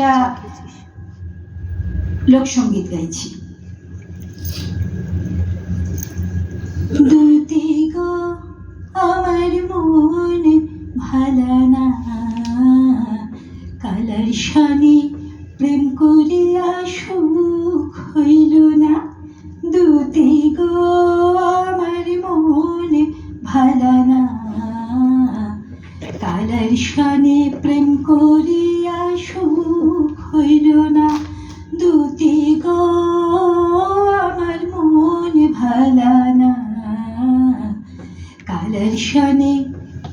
একটা লোকসঙ্গীত গাইছি। আমার মন ভালা না। কালার শানি প্রেম করিয়া সুখ হইল না। দুতি গো আমার মন ভালা না। কালার শানে প্রেম করিয়া হইল না দুতি গো, আমার মন ভালা না। কালার শানে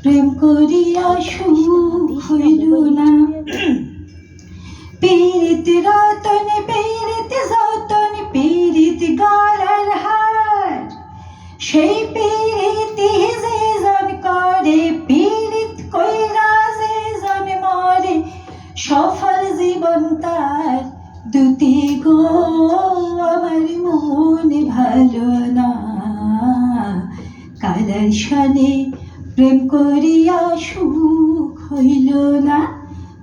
প্রেম করিয়া সুখ হইল না। পীড়িত রতন, পীড়িত যতন, পীড়িত গলার হার, সেই পীড়িতি দুটি গো, আমার মন ভালো না। কালার শানে প্রেম করিয়া সুখ হইল না।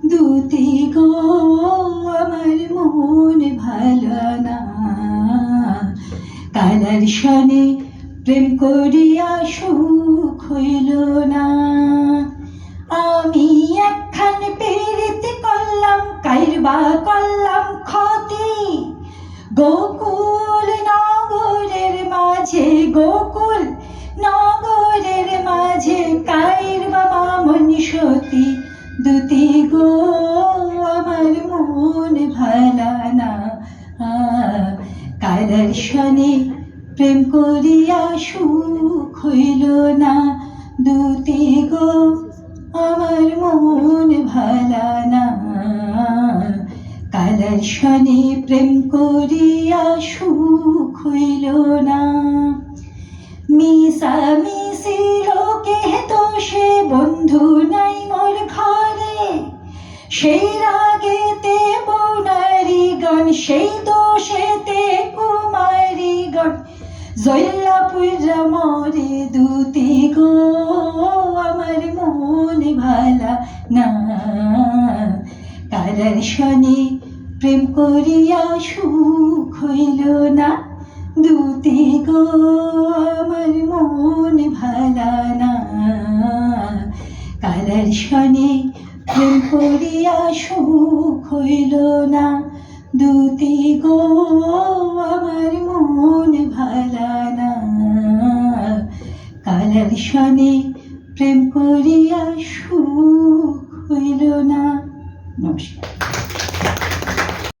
দুটি গো, আমার মন ভালো না। কালার শানে প্রেম করিয়া সুখ হইল না। আমি একখান পেরিতে করলাম, কাইরবা করলাম গোকুল নগরের মাঝে, গোকুল নগরের মাঝে কাইরবা মামন সতী। দুটি গো, আমার মন ভালা না। কালার শনে প্রেম করিয়া সুখ হইল না। দুটি গো, আমার মন ভালা না কালার শনে প্রেম করিয়া সুখ হইল না। মিশা মিশি লোকে দোষে বন্ধু নাই মোর ঘরে। সেই রাগেতে বনারি গান সেই দোষেতে কুমারী গান জল্লা পুজা মরে দুতি গো, আমার মন ভালা না। কালার শনি প্রেম করিয়া সুখ হইল না। দুতে গো, আমার মন ভালা না। কালার শনি প্রেম করিয়া সুখ হইল না। দুতি গো, আমার মন ভালা না। কালার শনি প্রেম করিয়া সুখ হইল না। নমস্কার।